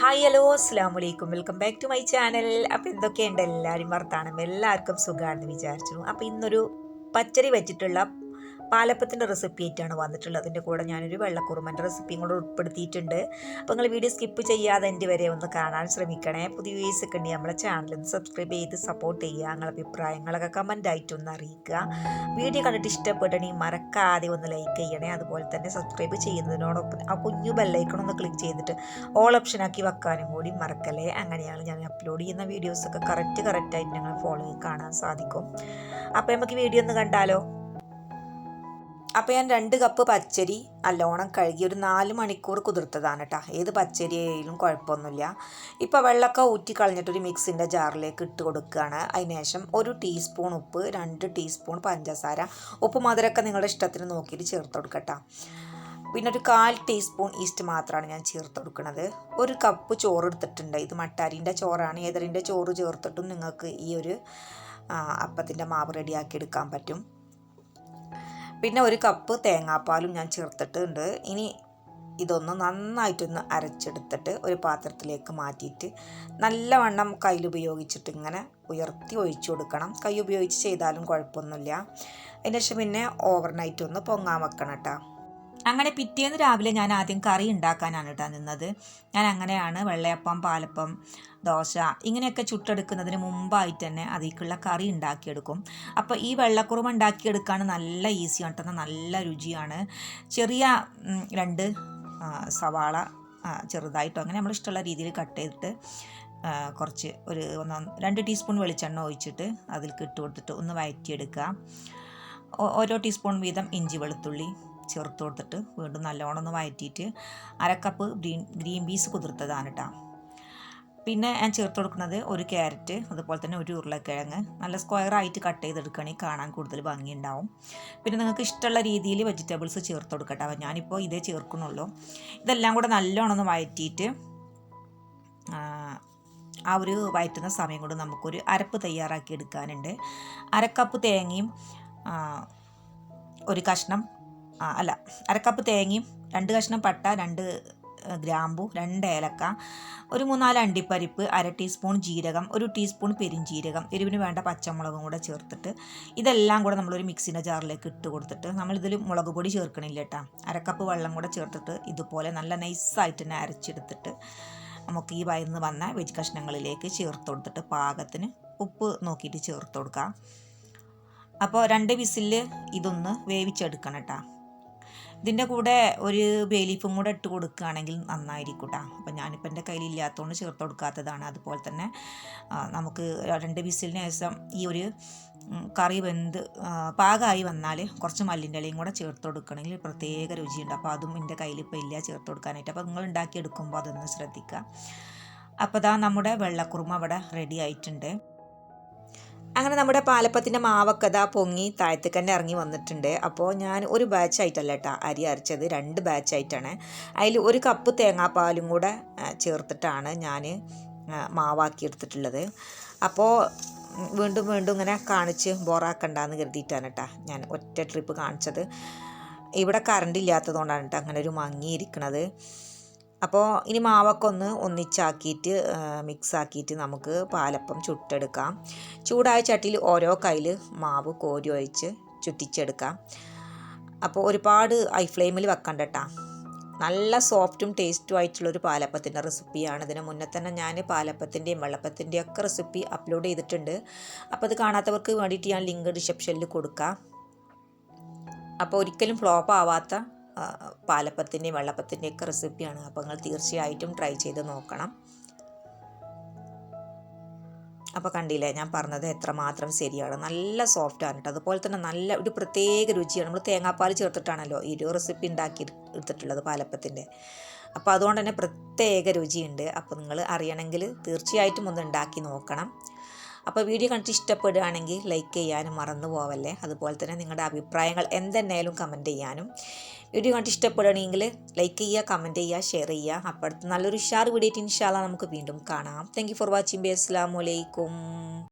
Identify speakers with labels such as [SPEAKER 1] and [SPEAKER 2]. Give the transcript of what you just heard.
[SPEAKER 1] Hi hello അസ്സാം വലൈക്കും welcome back to my channel അപ്പോൾ എന്തൊക്കെയുണ്ട് എല്ലാവരും വർത്താനം? എല്ലാവർക്കും സുഖമാണെന്ന് വിചാരിച്ചു അപ്പോൾ ഇന്നൊരു പച്ചരി വെച്ചിട്ടുള്ള പാലപ്പത്തിന്റെ റെസിപ്പി ആയിട്ടാണ് വന്നിട്ടുള്ളത്. അതിന്റെ കൂടെ ഞാനൊരു വെള്ളക്കുറുമന്റെ റെസിപ്പിയും കൂടെ ഉൾപ്പെടുത്തിയിട്ടുണ്ട്. അപ്പോൾ നിങ്ങൾ വീഡിയോ സ്കിപ്പ് ചെയ്യാതെ എന്റെ വരെ ഒന്ന് കാണാൻ ശ്രമിക്കണേ. പുതിയ വ്യൂസ് ഒക്കെ ഉണ്ടെങ്കിൽ നമ്മളെ ചാനൽ ഒന്ന് സബ്സ്ക്രൈബ് ചെയ്ത് സപ്പോർട്ട് ചെയ്യുക. നിങ്ങളുടെ അഭിപ്രായങ്ങളൊക്കെ ഒന്ന് അറിയിക്കുക. വീഡിയോ കണ്ടിട്ട് ഇഷ്ടപ്പെടണമെങ്കിൽ മറക്കാതെ ഒന്ന് ലൈക്ക് ചെയ്യണേ. അതുപോലെ തന്നെ സബ്സ്ക്രൈബ് ചെയ്യുന്നതിനോടൊപ്പം ആ കുഞ്ഞു ബെല്ലൈക്കൺ ഒന്ന് ക്ലിക്ക് ചെയ്തിട്ട് ഓൾ ഓപ്ഷൻ ആക്കി വെക്കാനും കൂടി മറക്കല്ലേ? അങ്ങനെയാണ് ഞാൻ അപ്ലോഡ് ചെയ്യുന്ന വീഡിയോസൊക്കെ കറക്റ്റ് കറക്റ്റായിട്ട് ഞങ്ങൾ ഫോളോ കാണാൻ സാധിക്കും. അപ്പോൾ നമുക്ക് വീഡിയോ ഒന്ന് കണ്ടാലോ? അപ്പോൾ ഞാൻ രണ്ട് കപ്പ് പച്ചരി നല്ലോണം കഴുകി ഒരു നാല് മണിക്കൂർ കുതിർത്തതാണ് കേട്ടോ ഏത് പച്ചരി ആയാലും കുഴപ്പമൊന്നുമില്ല. ഇപ്പോൾ വെള്ളമൊക്കെ ഊറ്റി കളഞ്ഞിട്ടൊരു മിക്സിന്റെ ജാറിലേക്ക് ഇട്ട് കൊടുക്കുകയാണ്. അതിനുശേഷം ഒരു ടീസ്പൂൺ ഉപ്പ് രണ്ട് ടീസ്പൂൺ പഞ്ചസാര ഉപ്പ് മധുരമൊക്കെ നിങ്ങളുടെ ഇഷ്ടത്തിന് നോക്കിയിട്ട് ചേർത്ത് കൊടുക്കട്ടോ പിന്നെ ഒരു കാൽ ടീസ്പൂൺ ഈസ്റ്റ് മാത്രമാണ് ഞാൻ ചേർത്ത് കൊടുക്കുന്നത്. ഒരു കപ്പ് ചോറ് എടുത്തിട്ടുണ്ട്. ഇത് മട്ടാരിന്റെ ചോറാണ്. ഏതറിന്റെ ചോറ് ചേർത്തിട്ടും നിങ്ങൾക്ക് ഈ ഒരു അപ്പത്തിന്റെ മാവ് റെഡിയാക്കി എടുക്കാൻ പറ്റും. പിന്നെ ഒരു കപ്പ് തേങ്ങാപ്പാലും ഞാൻ ചേർത്തിട്ടുണ്ട്. ഇനി ഇതൊന്ന് നന്നായിട്ടൊന്ന് അരച്ചെടുത്തിട്ട് ഒരു പാത്രത്തിലേക്ക് മാറ്റിയിട്ട് നല്ലവണ്ണം കയ്യിൽ ഉപയോഗിച്ചിട്ട് ഇങ്ങനെ ഉയർത്തി ഒഴിച്ചു കൊടുക്കണം. കൈ ഉപയോഗിച്ച് ചെയ്താലും കുഴപ്പമൊന്നുമില്ല. അതിന് ശേഷം പിന്നെ ഓവർനൈറ്റ് ഒന്ന് പൊങ്ങാൻ വെക്കണം കേട്ടോ. അങ്ങനെ പിറ്റേന്ന് രാവിലെ ഞാൻ ആദ്യം കറി ഉണ്ടാക്കാനാണ് കേട്ടോ നിന്നത്. ഞാൻ അങ്ങനെയാണ് വെള്ളയപ്പം പാലപ്പം ദോശ ഇങ്ങനെയൊക്കെ ചുട്ടെടുക്കുന്നതിന് മുമ്പായിട്ട് തന്നെ അതിലേക്കുള്ള കറി ഉണ്ടാക്കിയെടുക്കും. അപ്പോൾ ഈ വെള്ളക്കുറുമ ഉണ്ടാക്കിയെടുക്കാൻ നല്ല ഈസിയാണ് കേട്ടോ നല്ല രുചിയാണ്. ചെറിയ രണ്ട് സവാള ചെറുതായിട്ടോ അങ്ങനെ നമ്മൾ ഇഷ്ടമുള്ള രീതിയിൽ കട്ട് ചെയ്തിട്ട് കുറച്ച് ഒരു ഒന്ന് രണ്ട് ടീസ്പൂൺ വെളിച്ചെണ്ണ ഒഴിച്ചിട്ട് അതിൽ ഇട്ട് കൊടുത്തിട്ട് ഒന്ന് വഴറ്റിയെടുക്കുക ഓരോ ടീസ്പൂൺ വീതം ഇഞ്ചി വെളുത്തുള്ളി ചേർത്ത് കൊടുത്തിട്ട് വീണ്ടും നല്ലോണം ഒന്ന് വഴറ്റിയിട്ട് അരക്കപ്പ് ഗ്രീൻ ഗ്രീൻ പീസ് കുതിർത്തതാണ് കേട്ടോ പിന്നെ ഞാൻ ചേർത്ത് കൊടുക്കുന്നത് ഒരു ക്യാരറ്റ് അതുപോലെ തന്നെ ഒരു ഉരുളക്കിഴങ്ങ്. നല്ല സ്ക്വയർ ആയിട്ട് കട്ട് ചെയ്തെടുക്കുകയാണെങ്കിൽ കാണാൻ കൂടുതൽ ഭംഗിയുണ്ടാവും. പിന്നെ നിങ്ങൾക്ക് ഇഷ്ടമുള്ള രീതിയിൽ വെജിറ്റബിൾസ് ചേർത്ത് കൊടുക്കട്ടെ. ഞാനിപ്പോൾ ഇതേ ചേർക്കുന്നുള്ളൂ. ഇതെല്ലാം കൂടെ നല്ലോണം ഒന്ന് വഴറ്റിയിട്ട് ആ ഒരു വയറ്റുന്ന സമയം കൊണ്ട് നമുക്കൊരു അരപ്പ് തയ്യാറാക്കി എടുക്കാനുണ്ട്. അരക്കപ്പ് തേങ്ങയും ഒരു കഷ്ണം അല്ല അരക്കപ്പ് തേങ്ങയും രണ്ട് കഷ്ണം പട്ട രണ്ട് ഗ്രാമ്പു രണ്ട് ഏലക്ക ഒരു മൂന്നാൽ അണ്ടിപ്പരിപ്പ് അര ടീസ്പൂൺ ജീരകം ഒരു ടീസ്പൂൺ പെരിഞ്ജീരകം എരിവിന് വേണ്ട പച്ചമുളകും കൂടെ ചേർത്തിട്ട് ഇതെല്ലാം കൂടെ നമ്മളൊരു മിക്സിന്റെ ജാറിലേക്ക് ഇട്ട് കൊടുത്തിട്ട് നമ്മളിതിൽ മുളക് പൊടി ചേർക്കണില്ല കേട്ടോ. അരക്കപ്പ് വെള്ളം കൂടെ ചേർത്തിട്ട് ഇതുപോലെ നല്ല നൈസായിട്ട് തന്നെ അരച്ചെടുത്തിട്ട് നമുക്ക് ഈ വയന്ന് വന്ന വെജ് കഷ്ണങ്ങളിലേക്ക് ചേർത്ത് കൊടുത്തിട്ട് പാകത്തിന് ഉപ്പ് നോക്കിയിട്ട് ചേർത്ത് കൊടുക്കുക അപ്പോൾ രണ്ട് വിസിൽ ഇതൊന്ന് വേവിച്ചെടുക്കണം കേട്ടോ. ഇതിന്റെ കൂടെ ഒരു ബേലീഫും കൂടെ ഇട്ട് കൊടുക്കുകയാണെങ്കിൽ നന്നായിരിക്കും കേട്ടോ അപ്പം ഞാനിപ്പോൾ എന്റെ കയ്യിൽ ഇല്ലാത്തതുകൊണ്ട് ചേർത്ത് കൊടുക്കാത്തതാണ്. അതുപോലെ തന്നെ നമുക്ക് രണ്ട് വിസിലിന് ശേഷം ഈ ഒരു കറി വെന്ത് പാകമായി വന്നാൽ കുറച്ച് മല്ലിന്റെ ഇലയും കൂടെ ചേർത്ത് കൊടുക്കണമെങ്കിൽ പ്രത്യേക രുചിയുണ്ട്. അപ്പോൾ അതും എന്റെ കയ്യിൽ ഇപ്പോൾ ഇല്ല ചേർത്ത് കൊടുക്കാനായിട്ട്. അപ്പോൾ നിങ്ങൾ ഉണ്ടാക്കിയെടുക്കുമ്പോൾ അതൊന്ന് ശ്രദ്ധിക്കുക. അപ്പോൾ ഇതാ നമ്മുടെ വെള്ളക്കുറുമ അവിടെ റെഡി ആയിട്ടുണ്ട്. അങ്ങനെ നമ്മുടെ പാലപ്പത്തിന്റെ മാവക്കഥ പൊങ്ങി താഴത്തേക്ക് തന്നെ ഇറങ്ങി വന്നിട്ടുണ്ട്. അപ്പോൾ ഞാൻ ഒരു ബാച്ചായിട്ടല്ല കേട്ടോ അരി അരച്ചത്. രണ്ട് ബാച്ചായിട്ടാണ് അതിൽ ഒരു കപ്പ് തേങ്ങാപ്പാലും കൂടെ ചേർത്തിട്ടാണ് ഞാൻ മാവാക്കി എടുത്തിട്ടുള്ളത്. അപ്പോൾ വീണ്ടും വീണ്ടും ഇങ്ങനെ കാണിച്ച് ബോറാക്കണ്ടെന്ന് കരുതിയിട്ടാണ് കേട്ടോ ഞാൻ ഒറ്റ ട്രിപ്പ് കാണിച്ചത്. ഇവിടെ കറണ്ട് ഇല്ലാത്തതുകൊണ്ടാണ് കേട്ടോ അങ്ങനെ ഒരു മങ്ങിയിരിക്കണത്. അപ്പോൾ ഇനി മാവൊക്കെ ഒന്ന് ഒന്നിച്ചാക്കിയിട്ട് മിക്സാക്കിയിട്ട് നമുക്ക് പാലപ്പം ചുട്ടെടുക്കാം. ചൂടായ ചട്ടിയിൽ ഓരോ കയ്യിൽ മാവ് കോരി ഒഴിച്ച് ചുറ്റിച്ചെടുക്കാം. അപ്പോൾ ഒരുപാട് ഐ ഫ്ലെയിമിൽ വെക്കണ്ട നല്ല സോഫ്റ്റും ടേസ്റ്റും ആയിട്ടുള്ളൊരു പാലപ്പത്തിന്റെ റെസിപ്പിയാണ്. ഇതിന് മുന്നേ തന്നെ ഞാൻ പാലപ്പത്തിന്റെയും വെള്ളപ്പത്തിന്റെയും ഒക്കെ റെസിപ്പി അപ്ലോഡ് ചെയ്തിട്ടുണ്ട്. അപ്പോൾ അത് കാണാത്തവർക്ക് വേണ്ടിയിട്ട് ഞാൻ ലിങ്ക് ഡിസ്ക്രിപ്ഷനിൽ കൊടുക്കാം. അപ്പോൾ ഒരിക്കലും ഫ്ലോപ്പ് ആവാത്ത പാലപ്പത്തിന്റെയും വെള്ളപ്പത്തിന്റെയും ഒക്കെ റെസിപ്പിയാണ്. അപ്പോൾ നിങ്ങൾ തീർച്ചയായിട്ടും ട്രൈ ചെയ്ത് നോക്കണം. അപ്പോൾ കണ്ടില്ലേ ഞാൻ പറഞ്ഞത് എത്രമാത്രം ശരിയാണ്. നല്ല സോഫ്റ്റ് ആണ് കേട്ടോ അതുപോലെ തന്നെ നല്ല ഒരു പ്രത്യേക രുചിയാണ്. നമ്മൾ തേങ്ങാപ്പാൽ ചേർത്തിട്ടാണല്ലോ ഈ റെസിപ്പി ഉണ്ടാക്കി എടുത്തിട്ടുള്ളത് പാലപ്പത്തിന്റെ. അപ്പോൾ അതുകൊണ്ട് തന്നെ പ്രത്യേക രുചിയുണ്ട്. അപ്പോൾ നിങ്ങൾ അറിയണമെങ്കിൽ തീർച്ചയായിട്ടും ഒന്ന് ഉണ്ടാക്കി നോക്കണം. അപ്പോൾ വീഡിയോ കണ്ടിട്ട് ഇഷ്ടപ്പെടുകയാണെങ്കിൽ ലൈക്ക് ചെയ്യാനും മറന്നു പോവല്ലേ. അതുപോലെ തന്നെ നിങ്ങളുടെ അഭിപ്രായങ്ങൾ എന്തെന്നായാലും കമന്റ് ചെയ്യാനും. വീഡിയോ കണ്ടിട്ട് ഇഷ്ടപ്പെടുകയാണെങ്കിൽ ലൈക്ക് ചെയ്യുക കമന്റ് ചെയ്യുക ഷെയർ ചെയ്യുക. അപ്പോൾ നല്ലൊരു ഉഷാർ വീഡിയോ ഇൻഷാല്ല നമുക്ക് വീണ്ടും കാണാം. താങ്ക് ഫോർ വാച്ചിങ് ബി അസ്സാം വലൈക്കും